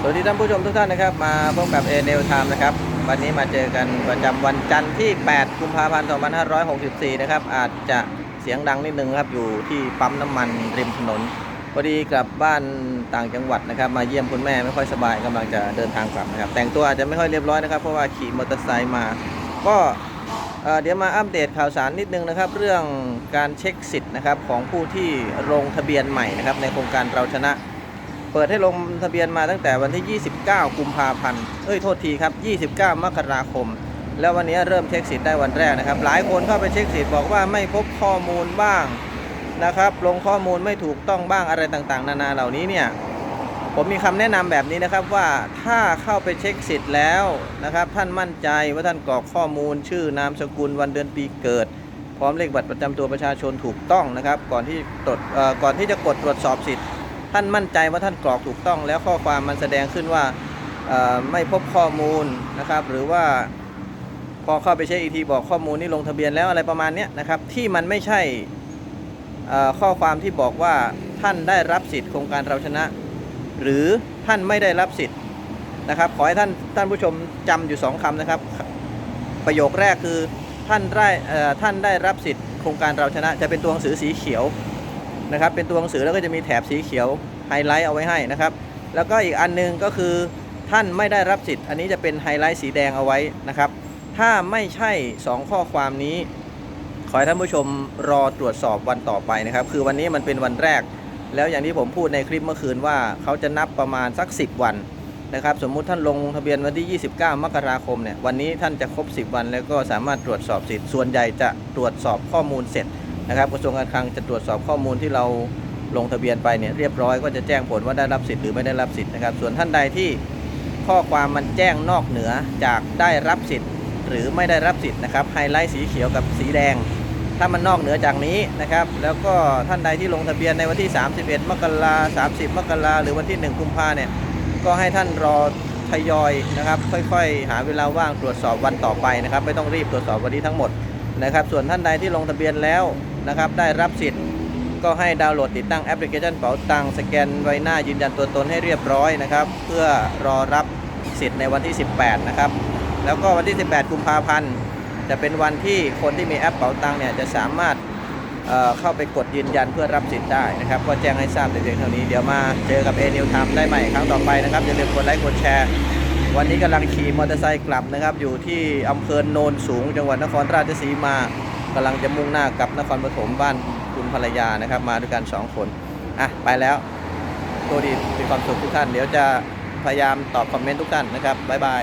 สวัสดีท่านผู้ชมทุกท่านนะครับ มาพบกับเอเนลไทม์นะครับ วันนี้มาเจอกันประจำวันจันทร์ที่ 8 กุมภาพันธ์ 2564 นะครับ อาจจะเสียงดังนิดนึงครับ อยู่ที่ปั๊มน้ำมันริมถนน พอดีกลับบ้านต่างจังหวัดนะครับ มาเยี่ยมคุณแม่ไม่ค่อยสบายกำลังจะเดินทางกลับนะครับ แต่งตัวอาจจะไม่ค่อยเรียบร้อยนะครับ เพราะว่าขี่มอเตอร์ไซค์มา ก็เเดี๋ยวมาอัปเดตข่าวสารนิดนึงนะครับ เรื่องการเช็คสิทธิ์นะครับของผู้ที่ลงทะเบียนใหม่นะครับในโครงการเราชนะ เปิดให้ลงทะเบียนมาตั้งแต่วันที่ 29 กุมภาพันธ์ เอ้ย โทษทีครับ 29 มกราคม แล้ววันนี้เริ่มเช็คสิทธิ์ได้วันแรกนะครับ หลายคนเข้าไปเช็คสิทธิ์บอกว่าไม่พบข้อมูลบ้างนะครับ ลงข้อมูลไม่ถูกต้องบ้างอะไรต่างๆ นานาเหล่านี้เนี่ย ผมมีคำแนะนำแบบนี้นะครับว่าถ้าเข้าไปเช็คสิทธิ์แล้วนะครับ ท่านมั่นใจว่าท่านกรอกข้อมูล ชื่อนามสกุลวันเดือนปีเกิด พร้อมเลขบัตรประจำตัวประชาชนถูกต้องนะครับ ก่อนที่ตรวจก่อนที่จะกดตรวจสอบสิทธิ์ ท่านมั่นใจว่าท่านกรอกถูกต้อง แล้วข้อความมันแสดงขึ้นว่าไม่พบข้อมูลนะครับ หรือว่าพอเข้าไปเช็คอีกทีบอกข้อมูลนี่ลงทะเบียนแล้วอะไรประมาณนี้นะครับ ที่มันไม่ใช่ข้อความที่บอกว่าท่านได้รับสิทธิ์โครงการเราชนะ หรือท่านไม่ได้รับสิทธิ์นะครับ ขอให้ท่านท่านผู้ชมจำอยู่สองคำนะครับ ประโยคแรกคือท่านได้ท่านได้รับสิทธิ์โครงการเราชนะ จะเป็นตัวหนังสือสีเขียว นะครับเป็นตัวหนังสือแล้วก็จะมีแถบสีเขียวไฮไลท์เอาไว้ให้นะครับ แล้วก็อีกอันหนึงก็คือท่านไม่ได้รับสิทธิ์ อันนี้จะเป็นไฮไลท์สีแดงเอาไว้นะครับ ถ้าไม่ใช่ 2 ข้อความนี้ ขอให้ท่านผู้ชมรอตรวจสอบวันต่อไปนะครับ คือวันนี้มันเป็นวันแรก แล้วอย่างที่ผมพูดในคลิปเมื่อคืนว่าเขาจะนับประมาณสัก 10 วันนะครับ สมมุติท่านลงทะเบียนวันที่ 29 มกราคมเนี่ยวันนี้ท่านจะครบ 10 วัน แล้วก็สามารถตรวจสอบสิทธิ์ส่วนใหญ่จะตรวจสอบข้อมูลเสร็จ นะครับกระทรวงการคลังจะตรวจสอบข้อมูลที่เราลงทะเบียนไปเนี่ยเรียบร้อยก็จะแจ้งผลว่าได้รับสิทธิ์หรือไม่ได้รับสิทธิ์นะครับ ส่วนท่านใดที่ข้อความมันแจ้งนอกเหนือจากได้รับสิทธิ์ หรือไม่ได้รับสิทธิ์นะครับไฮไลท์สีเขียวกับสีแดง ถ้ามันนอกเหนือจากนี้นะครับ แล้วก็ท่านใดที่ลงทะเบียนในวันที่ 31 มกรา30มกราหรือวันที่ 1 กุมภาเนี่ยก็ให้ท่านรอทยอยนะครับ ค่อยๆ หาเวลาว่างตรวจสอบวันต่อไปนะครับ ไม่ต้องรีบตรวจสอบวันนี้ทั้งหมด นะครับ ส่วนท่านใดที่ลงทะเบียนแล้วนะครับ ได้รับสิทธิ์ก็ให้ดาวน์โหลดติดตั้งแอปพลิเคชันเป๋าตังสแกนใบหน้ายืนยันตัวตนให้เรียบร้อยนะครับ เพื่อรอรับสิทธิ์ในวันที่ 18 นะครับ แล้วก็วันที่ 18 กุมภาพันธ์จะเป็นวันที่คนที่มีแอปเป๋าตังเนี่ยจะสามารถเเข้าไปกดยืนยันเพื่อรับสิทธิ์ได้นะครับ ก็แจ้งให้ทราบแต่เพียงเท่านี้เดี๋ยวมาเจอกับเอนิวทำได้ใหม่ครั้งต่อไปนะครับอย่าลืมกดไลค์กดแชร์ วันนี้กำลังขี่มอเตอร์ไซค์กลับนะครับ อยู่ที่อำเภอโนนสูง จังหวัดนครราชสีมากำลังจะมุ่งหน้ากลับนครปฐมบ้านคุณภรรยานะครับ มาด้วยกันสองคนอะไปแล้วโชคดีมีความสุขทุกท่าน เดี๋ยวจะพยายามตอบคอมเมนต์ทุกท่านนะครับบ๊ายบาย